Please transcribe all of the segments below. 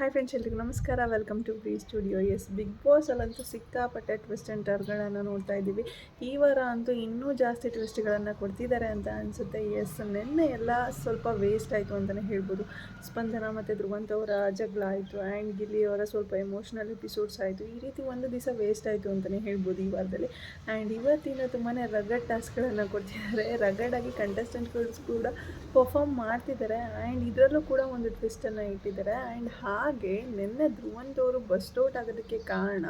Hi friends ಎಲ್ರಿಗೂ ನಮಸ್ಕಾರ. Welcome to Bree studio yes big ಬಾಸಲ್ಲಂತೂ ಸಿಕ್ಕಾಪಟ್ಟೆ ಟ್ವಿಸ್ಟ್ ಆ್ಯಂಡ್ ಟರ್ಗಳನ್ನು ನೋಡ್ತಾ ಇದ್ದೀವಿ. ಈ ವಾರ ಅಂತೂ ಇನ್ನೂ ಜಾಸ್ತಿ ಟ್ವಿಸ್ಟ್ಗಳನ್ನು ಕೊಡ್ತಿದ್ದಾರೆ ಅಂತ ಅನಿಸುತ್ತೆ. ಎಸ್ ನಿನ್ನೆ ಎಲ್ಲ ಸ್ವಲ್ಪ ವೇಸ್ಟ್ ಆಯಿತು ಅಂತಲೇ ಹೇಳ್ಬೋದು. ಸ್ಪಂದನ ಮತ್ತು ಧ್ರುವಂತ ಅವರ ಜಗಳ ಆಯಿತು. ಆ್ಯಂಡ್ ಗಿಲ್ಲಿ ಅವರ ಸ್ವಲ್ಪ ಎಮೋಷ್ನಲ್ ಎಪಿಸೋಡ್ಸ್ ಆಯಿತು. ಈ ರೀತಿ ಒಂದು ದಿವಸ ವೇಸ್ಟ್ ಆಯಿತು ಅಂತಲೇ ಹೇಳ್ಬೋದು ಈ ವಾರದಲ್ಲಿ. ಆ್ಯಂಡ್ ಇವತ್ತಿನ ತುಂಬಾ ರಗಡ್ ಟಾಸ್ಕ್ಗಳನ್ನು ಕೊಡ್ತಿದ್ದಾರೆ ರಗಡಾಗಿ ಕಂಟೆಸ್ಟೆಂಟ್ಗಳು ಕೂಡ ಪರ್ಫಾರ್ಮ್ ಮಾಡ್ತಿದ್ದಾರೆ ಆ್ಯಂಡ್ ಇದರಲ್ಲೂ ಕೂಡ ಒಂದು ಟ್ವಿಸ್ಟನ್ನು ಇಟ್ಟಿದ್ದಾರೆ ಆ್ಯಂಡ್ ಹಾಗೆ ನಿನ್ನೆ ಧ್ರುವಂತವರು ಬಸ್ಟ್ ಔಟ್ ಆಗೋದಕ್ಕೆ ಕಾರಣ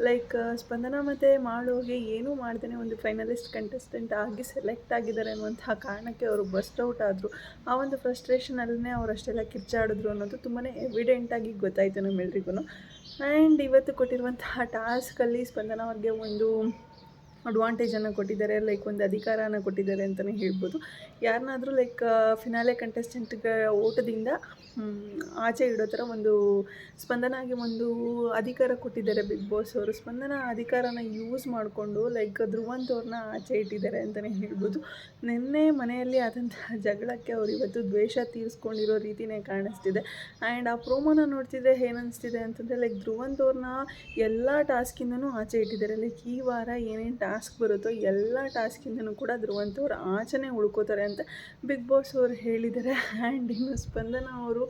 ಲೈಕ್ ಸ್ಪಂದನ ಮತ್ತು ಮಾಡೋಗೆ ಏನೂ ಮಾಡ್ದೇ ಒಂದು ಫೈನಲಿಸ್ಟ್ ಕಂಟೆಸ್ಟೆಂಟ್ ಆಗಿ ಸೆಲೆಕ್ಟ್ ಆಗಿದ್ದಾರೆ ಅನ್ನುವಂತಹ ಕಾರಣಕ್ಕೆ ಅವರು ಬಸ್ಟ್ ಔಟ್ ಆದರು. ಆ ಒಂದು ಫ್ರಸ್ಟ್ರೇಷನಲ್ಲೇ ಅವ್ರು ಅಷ್ಟೆಲ್ಲ ಕಿರ್ಚಾಡಿದ್ರು ಅನ್ನೋದು ತುಂಬಾ ಎವಿಡೆಂಟಾಗಿ ಗೊತ್ತಾಯಿತು ನಮ್ಮೆಲ್ರಿಗೂ ಆ್ಯಂಡ್ ಇವತ್ತು ಕೊಟ್ಟಿರುವಂತಹ ಟಾಸ್ಕಲ್ಲಿ ಸ್ಪಂದನ ಅವ್ರಿಗೆ ಒಂದು ಅಡ್ವಾಂಟೇಜನ್ನು ಕೊಟ್ಟಿದ್ದಾರೆ ಲೈಕ್ ಒಂದು ಅಧಿಕಾರನ ಕೊಟ್ಟಿದ್ದಾರೆ ಅಂತಲೇ ಹೇಳ್ಬೋದು. ಯಾರನ್ನಾದರೂ ಲೈಕ್ ಫಿನಾಲೆ ಕಂಟೆಸ್ಟೆಂಟ್ಗೆ ಓಟದಿಂದ ಆಚೆ ಇಡೋ ಥರ ಒಂದು ಸ್ಪಂದನಾಗಿ ಒಂದು ಅಧಿಕಾರ ಕೊಟ್ಟಿದ್ದಾರೆ ಬಿಗ್ ಬಾಸ್ ಅವರು. ಸ್ಪಂದನ, ಅಧಿಕಾರನ ಯೂಸ್ ಮಾಡಿಕೊಂಡು ಲೈಕ್ ಧ್ರುವಂತ್ ಅವ್ರನ್ನ ಆಚೆ ಇಟ್ಟಿದ್ದಾರೆ ಅಂತಲೇ ಹೇಳ್ಬೋದು. ನಿನ್ನೆ ಮನೆಯಲ್ಲಿ ಆದಂತಹ ಜಗಳಕ್ಕೆ ಅವರು ಇವತ್ತು ದ್ವೇಷ ತೀರಿಸ್ಕೊಂಡಿರೋ ರೀತಿನೇ ಕಾಣಿಸ್ತಿದೆ. ಆ್ಯಂಡ್ ಆ ಪ್ರೋಮೋನ ನೋಡ್ತಿದ್ರೆ ಏನನ್ನಿಸ್ತಿದೆ ಅಂತಂದರೆ ಲೈಕ್ ಧ್ರುವಂತ್ ಅವ್ರನ್ನ ಎಲ್ಲ ಟಾಸ್ಕಿಂದನೂ ಆಚೆ ಇಟ್ಟಿದ್ದಾರೆ. ಲೈಕ್ ಈ ವಾರ ಏನೇನು ಟಾಸ್ಕ್ ಬರುತ್ತೋ ಎಲ್ಲ ಟಾಸ್ಕಿಂದನೂ ಕೂಡ ಧ್ರುವಂತವ್ರು ಆಚೆನೇ ಉಳ್ಕೋತಾರೆ ಅಂತ ಬಿಗ್ ಬಾಸ್ ಅವರು ಹೇಳಿದ್ದಾರೆ. ಆ್ಯಂಡ್ ಇನ್ನು ಸ್ಪಂದನ ಅವರು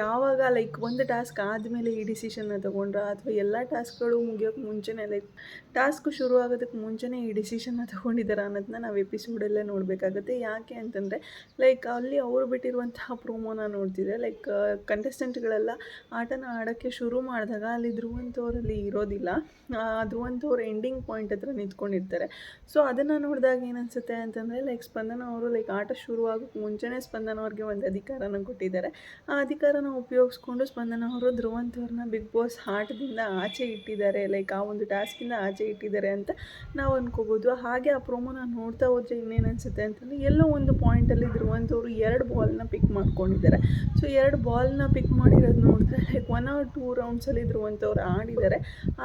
ಯಾವಾಗ ಲೈಕ್ ಒಂದು ಟಾಸ್ಕ್ ಆದಮೇಲೆ ಈ ಡಿಸಿಷನ್ನ ತೊಗೊಂಡ್ರ? ಅಥವಾ ಎಲ್ಲ ಟಾಸ್ಕ್ಗಳು ಮುಗಿಯೋಕ್ಕೆ ಮುಂಚೆನೇ ಲೈಕ್ ಟಾಸ್ಕ್ ಶುರು ಆಗೋದಕ್ಕೆ ಮುಂಚೆನೇ ಈ ಡಿಸಿಷನ್ನ ತೊಗೊಂಡಿದ್ದಾರೆ ಅನ್ನೋದನ್ನ ನಾವು ಎಪಿಸೋಡಲ್ಲೇ ನೋಡಬೇಕಾಗುತ್ತೆ. ಯಾಕೆ ಅಂತಂದರೆ ಲೈಕ್ ಅಲ್ಲಿ ಅವರು ಬಿಟ್ಟಿರುವಂತಹ ಪ್ರೋಮೋನ ನೋಡ್ತಿದ್ರೆ ಲೈಕ್ ಕಂಟೆಸ್ಟೆಂಟ್ಗಳೆಲ್ಲ ಆಟನ ಆಡೋಕ್ಕೆ ಶುರು ಮಾಡಿದಾಗ ಅಲ್ಲಿ ಧ್ರುವಂತವರಲ್ಲಿ ಇರೋದಿಲ್ಲ. ಧ್ರುವಂತವ್ರ ಎಂಡಿಂಗ್ ಪಾಯಿಂಟ್ ಹತ್ರ ನಿಂತ್ಕೊಂಡಿರ್ತಾರೆ. ಸೊ ಅದನ್ನು ನೋಡಿದಾಗ ಏನನ್ಸುತ್ತೆ ಅಂತಂದರೆ ಲೈಕ್ ಸ್ಪಂದನ ಅವರು ಲೈಕ್ ಆಟ ಶುರು ಆಗೋಕ್ಕೆ ಮುಂಚೆನೇ ಸ್ಪಂದನ ಅವ್ರಿಗೆ ಒಂದು ಅಧಿಕಾರನ ಕೊಟ್ಟಿದ್ದಾರೆ. ಅಧಿಕಾರನ ಉಪಯೋಗಿಸ್ಕೊಂಡು ಸ್ಪಂದನ ಅವರು ಧ್ರುವಂತ್ ಅವ್ರನ್ನ ಬಿಗ್ ಬಾಸ್ ಹಾಟದಿಂದ ಆಚೆ ಇಟ್ಟಿದ್ದಾರೆ. ಲೈಕ್ ಆ ಒಂದು ಟಾಸ್ಕಿಂದ ಆಚೆ ಇಟ್ಟಿದ್ದಾರೆ ಅಂತ ನಾವು ಅನ್ಕೋಬೋದು. ಹಾಗೆ ಆ ಪ್ರೋಮೋನ ನೋಡ್ತಾ ಹೋದ್ರೆ ಇನ್ನೇನು ಅನಿಸುತ್ತೆ ಅಂತಂದರೆ ಎಲ್ಲೋ ಒಂದು ಪಾಯಿಂಟಲ್ಲಿ ಧ್ರುವಂತವರು ಎರಡು ಬಾಲ್ನ ಪಿಕ್ ಮಾಡ್ಕೊಂಡಿದ್ದಾರೆ. ಸೊ ಎರಡು ಬಾಲ್ನ ಪಿಕ್ ಮಾಡಿರೋದು ನೋಡಿದ್ರೆ ಲೈಕ್ ಒನ್ ಆರ್ ಟೂ ರೌಂಡ್ಸಲ್ಲಿ ಧ್ರುವಂತ್ ಅವ್ರು ಆಡಿದ್ದಾರೆ.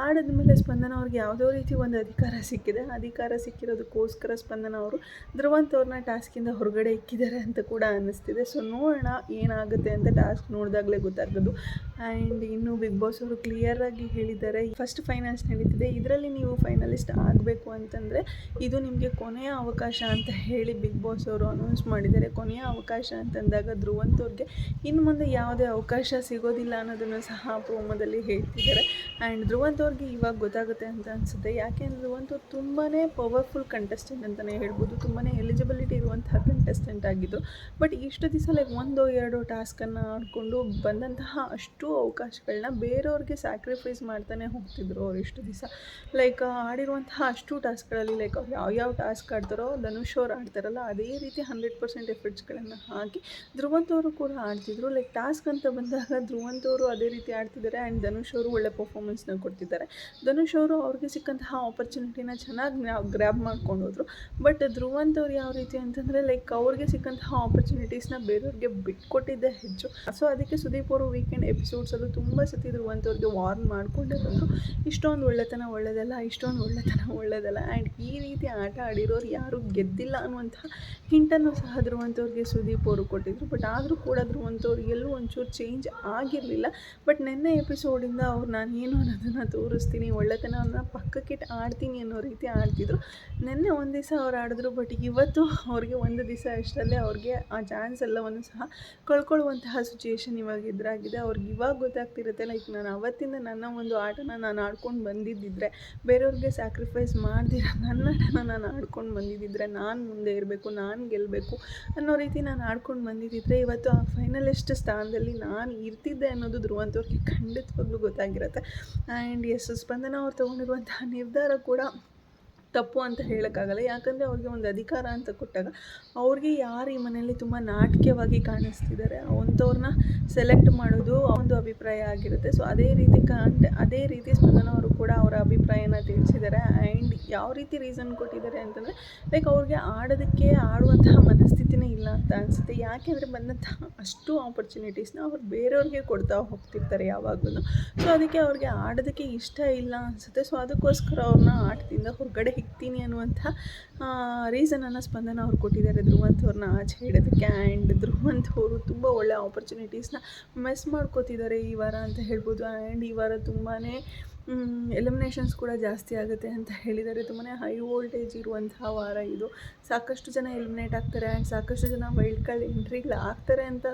ಆಡಿದ ಮೇಲೆ ಸ್ಪಂದನ ಅವ್ರಿಗೆ ಯಾವುದೋ ರೀತಿ ಒಂದು ಅಧಿಕಾರ ಸಿಕ್ಕಿದೆ. ಅಧಿಕಾರ ಸಿಕ್ಕಿರೋದಕ್ಕೋಸ್ಕರ ಸ್ಪಂದನ ಅವರು ಧ್ರುವಂತ್ ಅವ್ರನ್ನ ಟಾಸ್ಕಿಂದ ಹೊರಗಡೆ ಇಕ್ಕಿದ್ದಾರೆ ಅಂತ ಕೂಡ ಅನ್ನಿಸ್ತಿದೆ. ಸೊ ನೋಡೋಣ ಏನಾಗುತ್ತೆ ಅಂತ ಟಾಸ್ಕ್ ನೋಡಿದಾಗಲೇ ಗೊತ್ತಾಗೋದು ಆ್ಯಂಡ್ ಇನ್ನು ಬಿಗ್ ಬಾಸ್ ಅವರು ಕ್ಲಿಯರಾಗಿ ಹೇಳಿದ್ದಾರೆ. ಫಸ್ಟ್ ಫೈನಲ್ಸ್ ನಡೀತಿದೆ. ಇದರಲ್ಲಿ ನೀವು ಫೈನಲಿಸ್ಟ್ ಆಗಬೇಕು ಅಂತಂದರೆ ಇದು ನಿಮಗೆ ಕೊನೆಯ ಅವಕಾಶ ಅಂತ ಹೇಳಿ ಬಿಗ್ ಬಾಸ್ ಅವರು ಅನೌನ್ಸ್ ಮಾಡಿದ್ದಾರೆ. ಕೊನೆಯ ಅವಕಾಶ ಅಂತಂದಾಗ ಧ್ರುವಂತವ್ರಿಗೆ ಇನ್ನು ಮುಂದೆ ಯಾವುದೇ ಅವಕಾಶ ಸಿಗೋದಿಲ್ಲ ಅನ್ನೋದನ್ನು ಸಹ ಪ್ರೋಮೋದಲ್ಲಿ ಹೇಳ್ತಿದ್ದಾರೆ. ಆ್ಯಂಡ್ ಧ್ರುವಂತವ್ರಿಗೆ ಇವಾಗ ಗೊತ್ತಾಗುತ್ತೆ ಅಂತ ಅನಿಸುತ್ತೆ. ಯಾಕೆಂದ್ರೆ ಧ್ರುವಂತವ್ರು ತುಂಬಾ ಪವರ್ಫುಲ್ ಕಂಟೆಸ್ಟೆಂಟ್ ಅಂತಲೇ ಹೇಳ್ಬೋದು. ತುಂಬಾ ಎಲಿಜಿಬಿಲಿಟಿ ಇರುವಂತಹ ಕಂಟೆಸ್ಟೆಂಟ್ ಆಗಿದ್ದು. ಬಟ್ ಇಷ್ಟು ದಿವಸ ಲೈಕ್ ಒಂದೋ, ಎರಡೋ ಟಾಸ್ಕನ್ನು ಆಡಿಕೊಂಡು ಬಂದಂತಹ ಅಷ್ಟು ಅವಕಾಶಗಳನ್ನ ಬೇರೆಯವ್ರಿಗೆ ಸ್ಯಾಕ್ರಿಫೈಸ್ ಮಾಡ್ತಾನೆ ಹೋಗ್ತಿದ್ರು ಅವ್ರು ಇಷ್ಟು ದಿವಸ. ಲೈಕ್ ಆಡಿರುವಂತಹ ಅಷ್ಟು ಟಾಸ್ಕ್ಗಳಲ್ಲಿ ಲೈಕ್ ಅವ್ರು ಯಾವ್ಯಾವ ಟಾಸ್ಕ್ ಆಡ್ತಾರೋ, ಧನುಷ್ ಅವ್ರು ಆಡ್ತಾರಲ್ಲ, ಅದೇ ರೀತಿ ಹಂಡ್ರೆಡ್ ಪರ್ಸೆಂಟ್ ಎಫರ್ಟ್ಸ್ಗಳನ್ನು ಹಾಕಿ ಧ್ರುವಂತವರು ಕೂಡ ಆಡ್ತಿದ್ರು. ಲೈಕ್ ಟಾಸ್ಕ್ ಅಂತ ಬಂದಾಗ ಧ್ರುವಂತವರು ಅದೇ ರೀತಿ ಆಡ್ತಿದ್ದಾರೆ ಆ್ಯಂಡ್ ಧನುಷ್ ಅವರು ಒಳ್ಳೆ ಪರ್ಫಾರ್ಮೆನ್ಸ್ನ ಕೊಡ್ತಿದ್ದಾರೆ. ಧನುಷ್ ಅವರು ಅವ್ರಿಗೆ ಸಿಕ್ಕಂತಹ ಆಪರ್ಚುನಿಟಿನ ಚೆನ್ನಾಗಿ ಗ್ರ್ಯಾಬ್ ಮಾಡ್ಕೊಂಡು ಹೋದರು. ಬಟ್ ಧ್ರುವಂತವ್ರು ಯಾವ ರೀತಿ ಅಂತಂದರೆ ಲೈಕ್ ಅವ್ರಿಗೆ ಸಿಕ್ಕಂತಹ ಆಪರ್ಚುನಿಟೀಸ್ನ ಬೇರೆಯವ್ರಿಗೆ ಬಿಟ್ಕೊಟ್ಟಿದ್ದೇ ಹೆಚ್ಚು. ಸೊ ಅದಕ್ಕೆ ಸುದೀಪ್ ಅವರು ವೀಕೆಂಡ್ ಎಪಿಸೋಡ್ಸಲ್ಲೂ ತುಂಬ ಸತಿ ಅಂಥವ್ರಿಗೆ ವಾರ್ನ್ ಮಾಡಿಕೊಂಡೇ ಬಂದರು ಇಷ್ಟೊಂದು ಒಳ್ಳೆತನ ಒಳ್ಳೆಯದಲ್ಲ ಇಷ್ಟೊಂದು ಒಳ್ಳೆತನ ಒಳ್ಳೆಯದಲ್ಲ ಆ್ಯಂಡ್ ಈ ರೀತಿ ಆಟ ಆಡಿರೋರು ಯಾರೂ ಗೆದ್ದಿಲ್ಲ ಅನ್ನುವಂಥ ಹಿಂಟನ್ನು ಸಹ ಧ್ರುವಂಥವ್ರಿಗೆ ಸುದೀಪ್ ಅವರು ಕೊಟ್ಟಿದ್ರು. ಬಟ್ ಆದರೂ ಕೂಡ ಧ್ರುವಂಥವ್ರು ಎಲ್ಲೂ ಒಂಚೂರು ಚೇಂಜ್ ಆಗಿರಲಿಲ್ಲ. ಬಟ್ ನಿನ್ನೆ ಎಪಿಸೋಡಿಂದ ಅವ್ರು ನಾನು ಏನು ಅನ್ನೋದನ್ನು ತೋರಿಸ್ತೀನಿ, ಒಳ್ಳೆತನವನ್ನು ಪಕ್ಕಕ್ಕಿಟ್ಟು ಆಡ್ತೀನಿ ಅನ್ನೋ ರೀತಿ ಆಡ್ತಿದ್ರು. ನಿನ್ನೆ ಒಂದು ದಿವಸ ಅವ್ರು ಆಡಿದ್ರು ಬಟ್ ಇವತ್ತು ಅವ್ರಿಗೆ ಒಂದು ದಿವಸ ಅಷ್ಟರಲ್ಲೇ ಅವ್ರಿಗೆ ಆ ಚಾನ್ಸ್ ಎಲ್ಲವನ್ನು ಸಹ ಕಳ್ಕೊಳ್ಳುವಂತಹ ಸಿಚುಯೇಷನ್ ಇವಾಗ ಎದುರಾಗಿದೆ, ಅವ್ರಿಗೆ ಇವಾಗ ಗೊತ್ತಾಗ್ತಿರುತ್ತೆ ಲೈಕ್ ನಾನು ಅವತ್ತಿಂದ ನನ್ನ ಒಂದು ಆಟನ ನಾನು ಆಡ್ಕೊಂಡು ಬಂದಿದ್ದಿದ್ರೆ, ಬೇರೆಯವ್ರಿಗೆ ಸ್ಯಾಕ್ರಿಫೈಸ್ ಮಾಡ್ದಿರ, ನನ್ನ ಆಟನ ನಾನು ಆಡ್ಕೊಂಡು ಬಂದಿದ್ದಿದ್ರೆ ನಾನು ಮುಂದೆ ಇರಬೇಕು, ನಾನು ಗೆಲ್ಲಬೇಕು ಅನ್ನೋ ರೀತಿ ನಾನು ಆಡ್ಕೊಂಡು ಬಂದಿದ್ದಿದ್ರೆ, ಇವತ್ತು ಆ ಫೈನಲಿಸ್ಟ್ ಸ್ಥಾನದಲ್ಲಿ ನಾನು ಇರ್ತಿದ್ದೆ ಅನ್ನೋದು ಧ್ರುವಂತವ್ರಿಗೆ ಖಂಡಿತವಾಗ್ಲೂ ಗೊತ್ತಾಗಿರುತ್ತೆ. ಆ್ಯಂಡ್ ಎಸ್, ಸ್ಪಂದನ ಅವ್ರು ತೊಗೊಂಡಿರುವಂತಹ ನಿರ್ಧಾರ ಕೂಡ ತಪ್ಪು ಅಂತ ಹೇಳೋಕ್ಕಾಗಲ್ಲ. ಯಾಕಂದರೆ ಅವ್ರಿಗೆ ಒಂದು ಅಧಿಕಾರ ಅಂತ ಕೊಟ್ಟಾಗ ಅವ್ರಿಗೆ ಯಾರು ಈ ಮನೆಯಲ್ಲಿ ತುಂಬ ನಾಟಕೀಯವಾಗಿ ಕಾಣಿಸ್ತಿದ್ದಾರೆ ಅಂಥವ್ರನ್ನ ಸೆಲೆಕ್ಟ್ ಮಾಡೋದು ಒಂದು ಅಭಿಪ್ರಾಯ ಆಗಿರುತ್ತೆ. ಸೊ ಅದೇ ರೀತಿ ಕಾಂಟ್ ಅದೇ ರೀತಿ ಸ್ಪಂದನ ಅವರು ಕೂಡ ಅವರ ಅಭಿಪ್ರಾಯನ ತಿಳಿಸಿದ್ದಾರೆ. ಆ್ಯಂಡ್ ಯಾವ ರೀತಿ ರೀಸನ್ ಕೊಟ್ಟಿದ್ದಾರೆ ಅಂತಂದರೆ ಲೈಕ್ ಅವ್ರಿಗೆ ಆಡೋದಕ್ಕೆ ಆಡುವಂತಹ ಇಲ್ಲ ಅಂತ ಅನಿಸುತ್ತೆ. ಯಾಕೆಂದರೆ ಬಂದಂಥ ಅಷ್ಟು ಆಪರ್ಚುನಿಟೀಸ್ನ ಅವ್ರು ಬೇರೆಯವ್ರಿಗೆ ಕೊಡ್ತಾ ಹೋಗ್ತಿರ್ತಾರೆ ಯಾವಾಗಲೂ ಸೊ ಅದಕ್ಕೆ ಅವ್ರಿಗೆ ಆಡೋದಕ್ಕೆ ಇಷ್ಟ ಇಲ್ಲ ಅನಿಸುತ್ತೆ. ಸೊ ಅದಕ್ಕೋಸ್ಕರ ಅವ್ರನ್ನ ಆಟದಿಂದ ಹೊರಗಡೆ ಹಿಗ್ತೀನಿ ಅನ್ನುವಂಥ ರೀಸನನ್ನು ಸ್ಪಂದನ ಅವ್ರು ಕೊಟ್ಟಿದ್ದಾರೆ ಧ್ರುವಂತ್ ಅವ್ರನ್ನ ಆಚೆ ಇಡೋದಕ್ಕೆ ಆ್ಯಂಡ್ ಧ್ರುವಂತ್ ಅವರು ತುಂಬ ಒಳ್ಳೆ ಆಪರ್ಚುನಿಟೀಸ್ನ ಮಿಸ್ ಮಾಡ್ಕೋತಿದ್ದಾರೆ ಈ ವಾರ ಅಂತ ಹೇಳ್ಬೋದು. ಆ್ಯಂಡ್ ಈ ವಾರ ತುಂಬಾ ಎಲಿಮಿನೇಷನ್ಸ್ ಕೂಡ ಜಾಸ್ತಿ ಆಗುತ್ತೆ ಅಂತ ಹೇಳಿದ್ದಾರೆ. ತುಂಬಾ ಹೈ ವೋಲ್ಟೇಜ್ ಇರುವಂತಹ ವಾರ ಇದು. ಸಾಕಷ್ಟು ಜನ ಎಲಿಮಿನೇಟ್ ಆಗ್ತಾರೆ ಆ್ಯಂಡ್ ಸಾಕಷ್ಟು ಜನ ವೈಲ್ಡ್ ಕಾರ್ಡ್ ಎಂಟ್ರಿಗಳು ಆಗ್ತಾರೆ ಅಂತ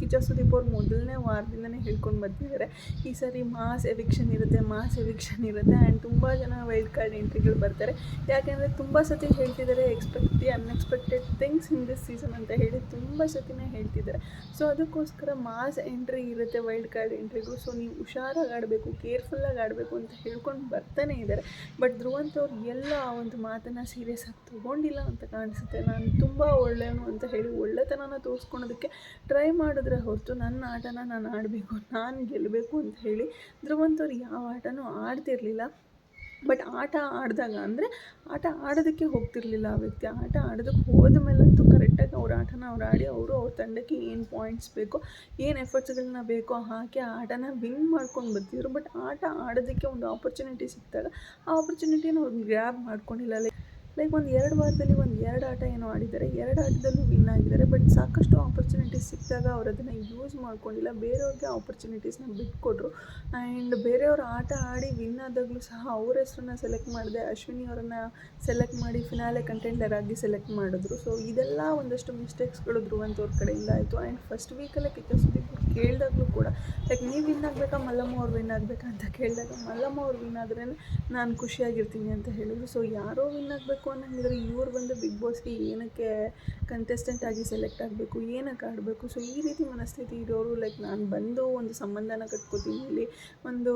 ಕಿಚ ಸುದೀಪ್ ಅವ್ರು ಮೊದಲನೇ ವಾರದಿಂದನೇ ಹೇಳ್ಕೊಂಡು ಬಂದಿದ್ದಾರೆ. ಈ ಸರಿ ಮಾಸ್ ಎವಿಕ್ಷನ್ ಇರುತ್ತೆ ಮಾಸ್ ಎವಿಕ್ಷನ್ ಇರುತ್ತೆ ಆ್ಯಂಡ್ ತುಂಬ ಜನ ವೈಲ್ಡ್ ಕಾರ್ಡ್ ಎಂಟ್ರಿಗಳು ಬರ್ತಾರೆ. ಯಾಕೆಂದರೆ ತುಂಬ ಸತಿ ಹೇಳ್ತಿದ್ದಾರೆ expect the unexpected things in this season ಅಂತ ಹೇಳಿ ತುಂಬ ಸತಿನೇ ಹೇಳ್ತಿದ್ದಾರೆ. ಸೊ ಅದಕ್ಕೋಸ್ಕರ ಮಾಸ್ ಎಂಟ್ರಿ ಇರುತ್ತೆ ವೈಲ್ಡ್ ಕಾರ್ಡ್ ಎಂಟ್ರಿಗೂ ಸೊ ನೀವು ಹುಷಾರಾಗಿ ಆಡಬೇಕು ಕೇರ್ಫುಲ್ಲಾಗಿ ಆಡಬೇಕು ಅಂತ ಹೇಳ್ಕೊಂಡು ಬರ್ತಾನೆ ಇದ್ದಾರೆ. ಬಟ್ ಧ್ರುವಂತ ಅವ್ರು ಎಲ್ಲ ಆ ಒಂದು ಮಾತನ್ನು ಸೀರಿಯಸ್ ಆಗಿ ತೊಗೊಂಡಿಲ್ಲ ಅಂತ ಕಾಣಿಸುತ್ತೆ. ನಾನು ತುಂಬ ಒಳ್ಳೆಯವನು ಅಂತ ಹೇಳಿ ಒಳ್ಳೆತನನ ತೋರಿಸ್ಕೊಳೋದಕ್ಕೆ ಟ್ರೈ ಮಾಡಿದ್ರೆ ಹೊರತು ನನ್ನ ಆಟನ ನಾನು ಆಡಬೇಕು, ನಾನು ಗೆಲ್ಲಬೇಕು ಅಂತ ಹೇಳಿ ಧ್ರುವಂತ್ ಅವ್ರು ಯಾವ ಆಟನೂ ಆಡ್ತಿರ್ಲಿಲ್ಲ. ಬಟ್ ಆಟ ಆಡಿದಾಗ ಅಂದರೆ ಆಟ ಆಡೋದಕ್ಕೆ ಹೋಗ್ತಿರ್ಲಿಲ್ಲ ಆ ವ್ಯಕ್ತಿ. ಆಟ ಆಡೋದಕ್ಕೆ ಹೋದ ಮೇಲಂತೂ ಕರೆಕ್ಟಾಗಿ ಅವ್ರ ಆಟನ ಅವ್ರು ಆಡಿ ಅವರು ಅವ್ರ ತಂಡಕ್ಕೆ ಏನು ಪಾಯಿಂಟ್ಸ್ ಬೇಕೋ, ಏನು ಎಫರ್ಟ್ಸ್ಗಳನ್ನ ಬೇಕೋ ಹಾಕಿ ಆ ಆಟನ ವಿನ್ ಮಾಡ್ಕೊಂಡು ಬರ್ತಿದ್ರು. ಬಟ್ ಆಟ ಆಡೋದಕ್ಕೆ ಒಂದು ಆಪರ್ಚುನಿಟಿ ಸಿಕ್ಕಿದಾಗ ಆ ಆಪರ್ಚುನಿಟಿನ ಅವ್ರು ಗ್ರ್ಯಾಬ್ ಮಾಡ್ಕೊಂಡಿಲ್ಲ. ಲೈಕ್ ಲೈಕ್ ಒಂದು ಎರಡು ವಾರದಲ್ಲಿ ಒಂದು ಎರಡು ಆಟ ಏನೋ ಆಡಿದ್ದಾರೆ, ಎರಡು ಆಟದಲ್ಲೂ ವಿನ್ ಆಗಿದ್ದಾರೆ ಬಟ್ ಸಾಕಷ್ಟು ಆಪರ್ಚುನಿಟೀಸ್ ಸಿಕ್ಕಿದಾಗ ಅವ್ರು ಅದನ್ನು ಯೂಸ್ ಮಾಡ್ಕೊಂಡಿಲ್ಲ. ಬೇರೆಯವ್ರಿಗೆ ಆಪರ್ಚುನಿಟೀಸ್ನ ಬಿಟ್ಕೊಟ್ರು. ಆ್ಯಂಡ್ ಬೇರೆಯವ್ರ ಆಟ ಆಡಿ ವಿನ್ ಆದಾಗಲೂ ಸಹ ಅವ್ರ ಹೆಸ್ರನ್ನ ಸೆಲೆಕ್ಟ್ ಮಾಡಿದೆ, ಅಶ್ವಿನಿ ಅವರನ್ನು ಸೆಲೆಕ್ಟ್ ಮಾಡಿ ಫಿನಾಲೆ ಕಂಟೆಂಡರ್ ಆಗಿ ಸೆಲೆಕ್ಟ್ ಮಾಡಿದ್ರು. ಸೊ ಇದೆಲ್ಲ ಒಂದಷ್ಟು ಮಿಸ್ಟೇಕ್ಸ್ಗಳು ಧ್ರುವಂತವ್ರ ಕಡೆಯಿಂದ ಆಯಿತು. ಆ್ಯಂಡ್ ಫಸ್ಟ್ ವೀಕಲ್ಲೇ ಕಿಚ್ಚ ಸುದೀಪ್ ಕೇಳಿದಾಗಲೂ ಕೂಡ ಲೈಕ್ ನೀವು ವಿನ್ ಆಗಬೇಕಾ ಮಲ್ಲಮ್ಮ ಅವ್ರು ವಿನ್ ಆಗಬೇಕಾ ಅಂತ ಕೇಳಿದಾಗ ಮಲ್ಲಮ್ಮ ಅವ್ರು ವಿನ್ ಆದ್ರೇ ನಾನು ಖುಷಿಯಾಗಿರ್ತೀನಿ ಅಂತ ಹೇಳಿದ್ರು. ಸೊ ಯಾರೋ ವಿನ್ ಆಗಬೇಕು ಅನ್ನಂಗಿದ್ರೆ ಇವ್ರು ಬಂದು ಬಿಗ್ ಬಾಸ್ಗೆ ಏನಕ್ಕೆ ಕಂಟೆಸ್ಟೆಂಟ್ ಆಗಿ ಸೆಲೆಕ್ಟ್ ಆಗಬೇಕು, ಏನಕ್ಕೆ ಆಡಬೇಕು? ಸೊ ಈ ರೀತಿ ಮನಸ್ಥಿತಿ ಇರೋರು ಲೈಕ್ ನಾನು ಬಂದು ಒಂದು ಸಂಬಂಧನ ಕಟ್ಕೋತೀನಿ ಇಲ್ಲಿ, ಒಂದು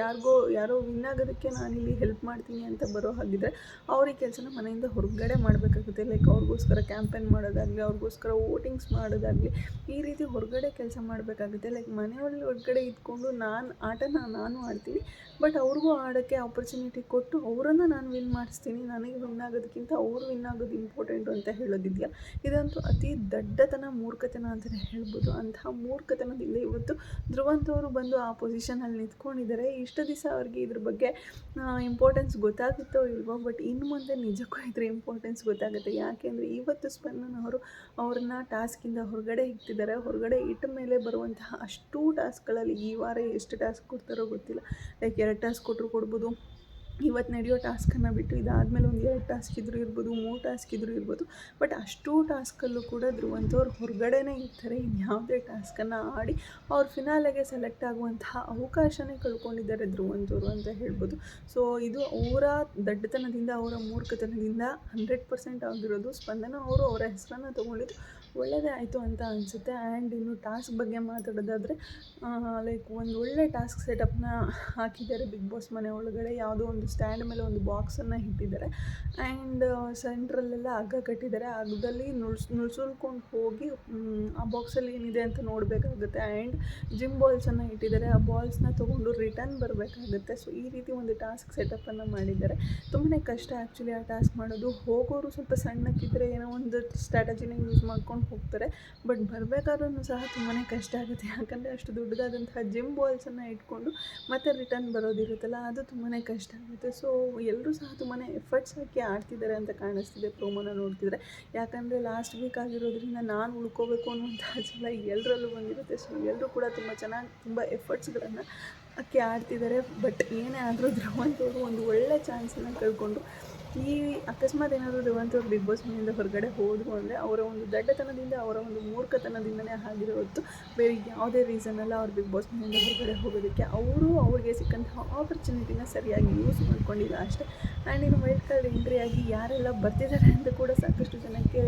ಯಾರಿಗೋ, ಯಾರೋ ವಿನ್ ಆಗೋದಕ್ಕೆ ನಾನು ಇಲ್ಲಿ ಹೆಲ್ಪ್ ಮಾಡ್ತೀನಿ ಅಂತ ಬರೋ ಹಾಗಿದ್ರೆ ಅವ್ರ ಈ ಕೆಲಸನ ಮನೆಯಿಂದ ಹೊರಗಡೆ ಮಾಡಬೇಕಾಗುತ್ತೆ. ಲೈಕ್ ಅವ್ರಿಗೋಸ್ಕರ ಕ್ಯಾಂಪೇನ್ ಮಾಡೋದಾಗಲಿ, ಅವ್ರಿಗೋಸ್ಕರ ವೋಟಿಂಗ್ಸ್ ಮಾಡೋದಾಗಲಿ, ಈ ರೀತಿ ಹೊರಗಡೆ ಕೆಲಸ ಮಾಡಬೇಕಾಗುತ್ತೆ. ಲೈಕ್ ಮನೆಯಲ್ಲಿ ಹೊರಗಡೆ ಇದ್ಕೊಂಡು ನಾನು ಆಟನ ನಾನು ಆಡ್ತೀನಿ. ಬಟ್ ಅವ್ರಿಗೂ ಆಡೋಕ್ಕೆ ಆಪರ್ಚುನಿಟಿ ಕೊಟ್ಟು ಅವರನ್ನು ನಾನು ವಿನ್ ಮಾಡಿಸ್ತೀನಿ. ನನಗೆ ವಿನ್ ಆಗೋದಕ್ಕಿಂತ ಅವರು ವಿನ್ ಆಗೋದು ಇಂಪಾರ್ಟೆಂಟು ಅಂತ ಹೇಳೋದಿದೆಯಾ? ಇದಂತೂ ಅತಿ ದಡ್ಡತನ, ಮೂರ್ಖತನ ಅಂತಲೇ ಹೇಳ್ಬೋದು. ಅಂತಹ ಮೂರ್ಖತನದಿಂದ ಇವತ್ತು ಧ್ರುವಂತವರು ಬಂದು ಆ ಪೊಸಿಷನಲ್ಲಿ ನಿಂತ್ಕೊಂಡಿದ್ದಾರೆ. ಇಷ್ಟು ದಿವಸ ಅವ್ರಿಗೆ ಇದ್ರ ಬಗ್ಗೆ ಇಂಪಾರ್ಟೆನ್ಸ್ ಗೊತ್ತಾಗುತ್ತೋ ಇಲ್ವೋ ಬಟ್ ಇನ್ನು ಮುಂದೆ ನಿಜಕ್ಕೂ ಇದ್ರ ಇಂಪಾರ್ಟೆನ್ಸ್ ಗೊತ್ತಾಗುತ್ತೆ. ಯಾಕೆಂದರೆ ಇವತ್ತು ಸ್ಪಂದನ ಅವರು ಅವ್ರನ್ನ ಟಾಸ್ಕಿಂದ ಹೊರಗಡೆ ಇಟ್ಟಿದ್ದಾರೆ. ಹೊರಗಡೆ ಇಟ್ಟ ಮೇಲೆ ಬರುವಂತಹ ಅಷ್ಟು ಟಾಸ್ಕ್ಗಳಲ್ಲಿ ಈ ವಾರ ಎಷ್ಟು ಟಾಸ್ಕ್ ಕೊಡ್ತಾರೋ ಗೊತ್ತಿಲ್ಲ. ಲೈಕ್ ಎರಡು ಟಾಸ್ಕ್ ಕೊಟ್ಟರು ಕೊಡ್ಬೋದು. ಇವತ್ತು ನಡೆಯೋ ಟಾಸ್ಕನ್ನು ಬಿಟ್ಟು ಇದಾದಮೇಲೆ ಒಂದು ಎರಡು ಟಾಸ್ಕ್ ಇದ್ರೂ ಇರ್ಬೋದು, ಮೂರು ಟಾಸ್ಕ್ ಇದ್ರೂ ಇರ್ಬೋದು. ಬಟ್ ಅಷ್ಟು ಟಾಸ್ಕಲ್ಲೂ ಕೂಡ ಧ್ರುವಂತವ್ರು ಹೊರಗಡೆನೇ ಇರ್ತಾರೆ. ಇನ್ಯಾವುದೇ ಟಾಸ್ಕನ್ನು ಆಡಿ ಅವ್ರ ಫಿನಾಲೆಗೆ ಸೆಲೆಕ್ಟ್ ಆಗುವಂತಹ ಅವಕಾಶನೇ ಕಳ್ಕೊಂಡಿದ್ದಾರೆ ಧ್ರುವಂಥವ್ರು ಅಂತ ಹೇಳ್ಬೋದು. ಸೊ ಇದು ಅವರ ದಡ್ಡತನದಿಂದ, ಅವರ ಮೂರ್ಖತನದಿಂದ ಹಂಡ್ರೆಡ್ ಪರ್ಸೆಂಟ್ ಆಗಿರೋದು. ಸ್ಪಂದನ ಅವರು ಅವರ ಹೆಸರನ್ನು ತೊಗೊಂಡಿದ್ದು ಒಳ್ಳೆಯದೇ ಆಯಿತು ಅಂತ ಅನಿಸುತ್ತೆ. ಆ್ಯಂಡ್ ಇನ್ನು ಟಾಸ್ಕ್ ಬಗ್ಗೆ ಮಾತಾಡೋದಾದರೆ ಲೈಕ್ ಒಂದು ಒಳ್ಳೆ ಟಾಸ್ಕ್ ಸೆಟಪ್ನ ಹಾಕಿದ್ದಾರೆ ಬಿಗ್ ಬಾಸ್ ಮನೆ ಒಳಗಡೆ. ಯಾವುದೋ ಒಂದು ಸ್ಟ್ಯಾಂಡ್ ಮೇಲೆ ಒಂದು ಬಾಕ್ಸನ್ನು ಇಟ್ಟಿದ್ದಾರೆ. ಆ್ಯಂಡ್ ಸೆಂಟ್ರಲ್ಲೆಲ್ಲ ಹಗ್ಗ ಕಟ್ಟಿದ್ದಾರೆ. ಹಗ್ಗದಲ್ಲಿ ನುಳ್ಸ್ ನುಳ್ಸುಲ್ಕೊಂಡು ಹೋಗಿ ಆ ಬಾಕ್ಸಲ್ಲಿ ಏನಿದೆ ಅಂತ ನೋಡಬೇಕಾಗುತ್ತೆ. ಆ್ಯಂಡ್ ಜಿಮ್ ಬಾಲ್ಸನ್ನು ಇಟ್ಟಿದ್ದಾರೆ. ಆ ಬಾಲ್ಸ್ನ ತೊಗೊಂಡು ರಿಟರ್ನ್ ಬರಬೇಕಾಗುತ್ತೆ. ಸೊ ಈ ರೀತಿ ಒಂದು ಟಾಸ್ಕ್ ಸೆಟಪ್ಪನ್ನು ಮಾಡಿದ್ದಾರೆ. ತುಂಬಾ ಕಷ್ಟ ಆ್ಯಕ್ಚುಲಿ ಆ ಟಾಸ್ಕ್ ಮಾಡೋದು. ಹೋಗೋರು ಸ್ವಲ್ಪ ಸಣ್ಣಕ್ಕಿದ್ದರೆ ಏನೋ ಒಂದು ಸ್ಟ್ರಾಟಜಿನ ಯೂಸ್ ಮಾಡ್ಕೊಂಡು ಹೋಗ್ತಾರೆ. ಬಟ್ ಬರಬೇಕಾದ್ರೂ ಸಹ ತುಂಬಾ ಕಷ್ಟ ಆಗುತ್ತೆ. ಯಾಕಂದರೆ ಅಷ್ಟು ದೊಡ್ಡದಾದಂತಹ ಜಿಮ್ ಬಾಲ್ಸನ್ನು ಇಟ್ಕೊಂಡು ಮತ್ತೆ ರಿಟರ್ನ್ ಬರೋದಿರುತ್ತಲ್ಲ, ಅದು ತುಂಬಾ ಕಷ್ಟ ಆಗುತ್ತೆ. ಸೊ ಎಲ್ಲರೂ ಸಹ ತುಂಬಾ ಎಫರ್ಟ್ಸ್ ಹಾಕಿ ಆಡ್ತಿದ್ದಾರೆ ಅಂತ ಕಾಣಿಸ್ತಿದೆ ಪ್ರೋಮೋನ ನೋಡ್ತಿದ್ರೆ. ಯಾಕಂದರೆ ಲಾಸ್ಟ್ ವೀಕ್ ಆಗಿರೋದ್ರಿಂದ ನಾನು ಉಳ್ಕೋಬೇಕು ಅನ್ನುವಂಥ ಛಲ ಎಲ್ಲರಲ್ಲೂ ಬಂದಿರುತ್ತೆ. ಸೊ ಎಲ್ಲರೂ ಕೂಡ ತುಂಬ ಚೆನ್ನಾಗಿ, ತುಂಬ ಎಫರ್ಟ್ಸ್ಗಳನ್ನು ಹಾಕಿ ಆಡ್ತಿದ್ದಾರೆ. ಬಟ್ ಏನೇ ಆದರೂ ಧ್ರುವಂತವರು ಒಂದು ಒಳ್ಳೆ ಚಾನ್ಸನ್ನು ಕಳ್ಕೊಂಡು ಈ ಅಕಸ್ಮಾತ್ ಏನಾದರೂ ಧ್ರುವಂತ್ ಅವ್ರು ಬಿಗ್ ಬಾಸ್ ಮನೆಯಿಂದ ಹೊರಗಡೆ ಹೋದರು ಅಂದರೆ ಅವರ ಒಂದು ದಡ್ಡತನದಿಂದ ಅವರ ಒಂದು ಮೂರ್ಖತನದಿಂದನೇ ಆಗಿರೋ ಹೊತ್ತು ಬೇರೆ ಯಾವುದೇ ರೀಸನಲ್ಲ ಅವ್ರು ಬಿಗ್ ಬಾಸ್ ಮನೆಯಿಂದ ಹೊರಗಡೆ ಹೋಗೋದಕ್ಕೆ. ಅವರು ಅವ್ರಿಗೆ ಸಿಕ್ಕಂತಹ ಆಪರ್ಚುನಿಟಿನ ಸರಿಯಾಗಿ ಯೂಸ್ ಮಾಡ್ಕೊಂಡಿಲ್ಲ ಅಷ್ಟೇ. ಆ್ಯಂಡ್ ಇನ್ನು ವೈಟ್ ಕಾರ್ಡ್ ಎಂಟ್ರಿ ಆಗಿ ಯಾರೆಲ್ಲ ಬರ್ತಿದ್ದಾರೆ ಅಂತ ಕೂಡ ಸಾಕಷ್ಟು ಜನಕ್ಕೆ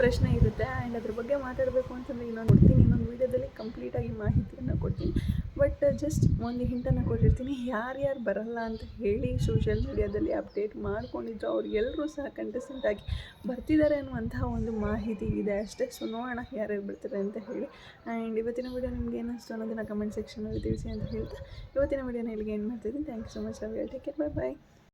ಪ್ರಶ್ನೆ ಇರುತ್ತೆ. ಆ್ಯಂಡ್ ಅದ್ರ ಬಗ್ಗೆ ಮಾತಾಡಬೇಕು ಅಂತಂದರೆ ಇನ್ನೊಂದು ಕೊಡ್ತೀನಿ ಇನ್ನೊಂದು ವೀಡಿಯೋದಲ್ಲಿ ಕಂಪ್ಲೀಟಾಗಿ ಮಾಹಿತಿಯನ್ನು ಕೊಡ್ತೀನಿ. ಬಟ್ ಜಸ್ಟ್ ಒಂದು ಹಿಂಟನ್ನು ಕೊಟ್ಟಿರ್ತೀನಿ. ಯಾರ್ಯಾರು ಬರಲ್ಲ ಅಂತ ಹೇಳಿ ಸೋಷಿಯಲ್ ಮೀಡಿಯಾದಲ್ಲಿ ಅಪ್ಡೇಟ್ ಮಾಡ್ಕೊಂಡಿದ್ರು ಅವ್ರು ಎಲ್ಲರೂ ಸಹ ಕಂಟೆಸ್ಟೆಂಟ್ ಆಗಿ ಬರ್ತಿದ್ದಾರೆ ಅನ್ನುವಂತಹ ಒಂದು ಮಾಹಿತಿ ಇದೆ ಅಷ್ಟೇ. ಸೊ ನೋಡೋಣ ಯಾರ್ಯಾರು ಬರ್ತಾರೆ ಅಂತ ಹೇಳಿ. ಆ್ಯಂಡ್ ಇವತ್ತಿನ ವೀಡಿಯೋ ನಿಮ್ಗೆ ಏನಿಸ್ತು ಅನ್ನೋದನ್ನು ಕಮೆಂಟ್ ಸೆಕ್ಷನಲ್ಲಿ ತಿಳಿಸಿ ಅಂತ ಹೇಳ್ತಾ, ಇವತ್ತಿನ ವೀಡಿಯೋನ ಇಲ್ಲಿಗೆ ಏನು ಮಾಡ್ತಿದ್ದೀನಿ. Thank you so much love take care bye bye